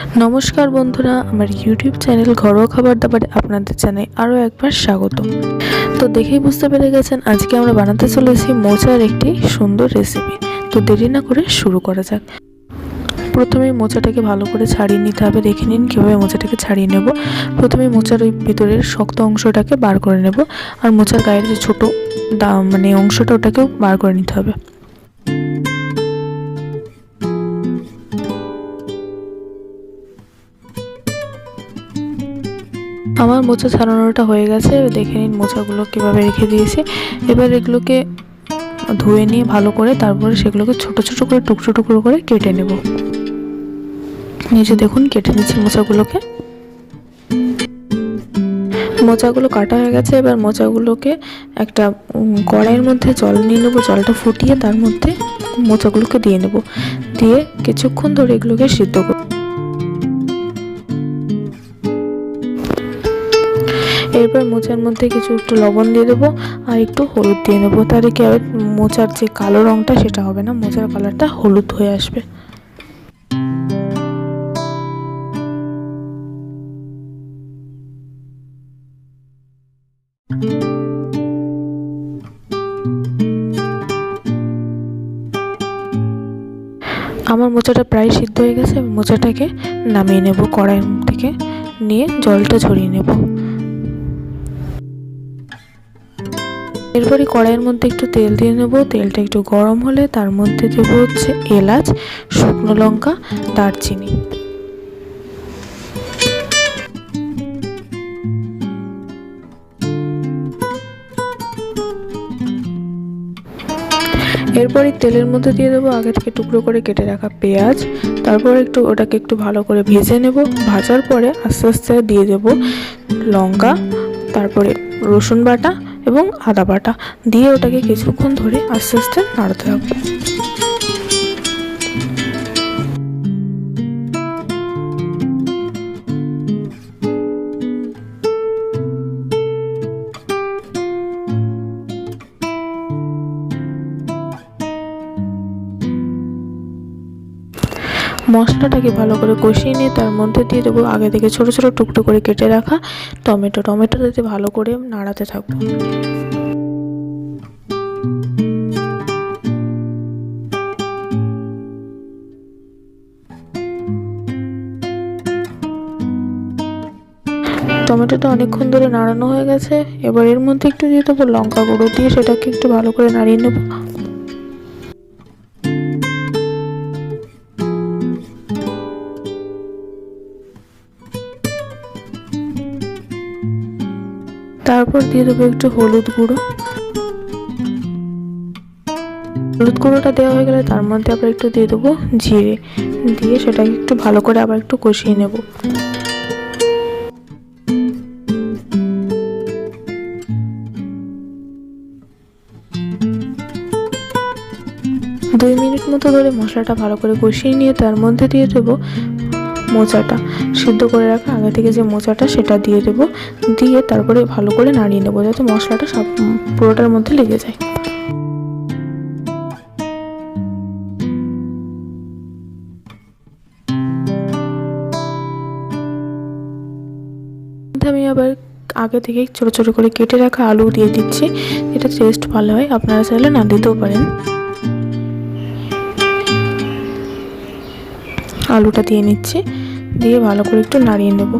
নমস্কার বন্ধুরা, আমার ইউটিউব চ্যানেল ঘরোয়া খাবার দাবারে আপনাদের জানাই আরও একবার স্বাগত। তো দেখেই বুঝতে পেরে গেছেন, আজকে আমরা বানাতে চলেছি মোচার একটি সুন্দর রেসিপি তো দেরি না করে শুরু করা যাক। প্রথমে মোচাটাকে ভালো করে ছাড়িয়ে নিতে হবে, দেখে নিন কীভাবে মোচাটাকে ছাড়িয়ে নেব। প্রথমে মোচার ওই ভিতরের শক্ত অংশটাকে বার করে নেব, আর মোচার গায়ের যে ছোটো দা মানে অংশটা ওটাকেও বার করে নিতে হবে। আমার মোচা ছাড়ানোটা হয়ে গেছে। দেখে নিন মোচাগুলো কীভাবে রেখে দিয়েছি। এবার এগুলোকে ধুয়ে নিয়ে ভালো করে তারপরে সেগুলোকে ছোট ছোট করে টুকরো টুকরো করে কেটে নেব। নিচে দেখুন, কেটে নিচ্ছি মোচাগুলোকে। মোচাগুলো কাটা হয়ে গেছে। এবার মোচাগুলোকে একটা কড়াইয়ের মধ্যে জল নিয়ে নেব, জলটা ফুটিয়ে তার মধ্যে মোচাগুলোকে দিয়ে নেব। দিয়ে কিছুক্ষণ ধরে এগুলোকে সিদ্ধ করব। এরপর মোচার মধ্যে কিছু একটু লবণ দিয়ে দেবো আর একটু হলুদ দিয়ে নেব। তাহলে কি মোচার যে কালো রঙটা সেটা হবে না, মোচার কালারটা হলুদ হয়ে আসবে। আমার মোচাটা প্রায় সিদ্ধ হয়ে গেছে মোচাটাকে নামিয়ে নেব কড়াই থেকে, নিয়ে জলটা ঝরিয়ে নেব। এরপরে কড়াইয়ের মধ্যে একটু তেল দিয়ে নেব। তেলটা একটু গরম হলে তার মধ্যে দেবো হচ্ছে এলাচ, শুকনো লঙ্কা, দারচিনি। এরপরে তেলের মধ্যে দিয়ে দেবো আগে থেকে টুকরো করে কেটে রাখা পেঁয়াজ। তারপর একটু ওটাকে একটু ভালো করে ভেজে নেব। ভাজার পরে আস্তে আস্তে দিয়ে দেব লঙ্কা, তারপরে রসুন বাটা এবং আদা বাটা। দিয়ে ওটাকে কিছুক্ষণ ধরে আস্তে আস্তে নাড়তে হবে। মশলাটাকে ভালো করে কষিয়ে নিয়ে তার মধ্যে দিয়ে দেবো আগে থেকে ছোটো ছোটো টুকরো করে কেটে রাখা টমেটো। টমেটো দিয়ে ভালো করে নাড়াতে থাকব। টমেটোটা অনেকক্ষণ ধরে নাড়ানো হয়ে গেছে। এবার এর মধ্যে একটু দিয়ে দেবো লঙ্কা গুঁড়ো দিয়ে সেটাকে একটু ভালো করে নাড়িয়ে নেব। তারপর দিয়ে দেবো একটু হলুদ গুঁড়ো। হলুদ গুঁড়োটা দেওয়া হয়ে গেলে তার মধ্যে আবার একটু দিয়ে দেবো জিরে। দিয়ে সেটাকে একটু ভালো করে আবার একটু কষিয়ে নেব। দুই মিনিট মতো ধরে মশলাটা ভালো করে কষিয়ে নিয়ে তার মধ্যে দিয়ে দেবো মোচাটা সিদ্ধ করে রাখা। আগে থেকে যে মোচাটা সেটা দিয়ে দেবো। দিয়ে তারপরে ভালো করে নাড়িয়ে নেব যাতে মশলাটা সব পুরোটার মধ্যে লেগে যায়। আমি আবার আগে থেকে ছোটো ছোটো করে কেটে রাখা আলু দিয়ে দিচ্ছি। এটা টেস্ট ভালো হয়। আপনারা চাইলে না দিতেও পারেন। আলুটা দিয়ে নিচ্ছি। দিয়ে ভালো করে একটু নাড়িয়ে নেব।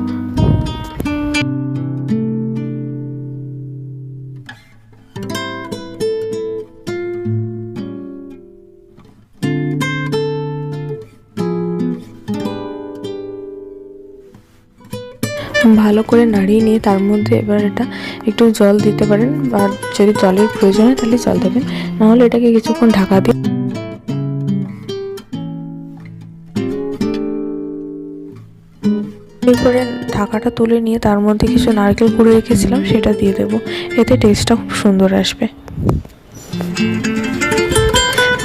ভালো করে নাড়িয়ে নিয়ে তার মধ্যে এবার এটা একটু জল দিতে পারেন বা যদি জলের প্রয়োজন হয় তাহলে জল দেবেন। নাহলে এটাকে কিছুক্ষণ ঢাকা দিয়ে এরপরে ঢাকাটা তুলে নিয়ে তার মধ্যে কিছু নারকেল কুড়ে রেখেছিলাম, সেটা দিয়ে দেবো। এতে টেস্টটা খুব সুন্দর আসবে।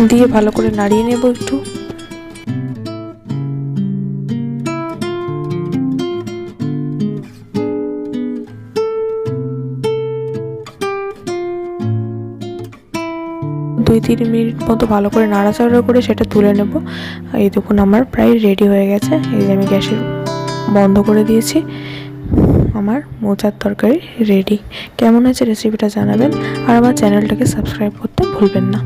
দিয়ে ভালো করে নাড়িয়ে নেব একটু। দুই তিন মিনিট মতো ভালো করে নাড়াচাড়া করে সেটা তুলে নেব। এই দেখুন, আমার প্রায় রেডি হয়ে গেছে। এই যে আমি গ্যাসের বন্ধ করে দিয়েছি। আমার মোচার তরকারি রেডি কেমন হয়েছে রেসিপিটা জানাবেন। আর আমার চ্যানেলটাকে সাবস্ক্রাইব করতে ভুলবেন না।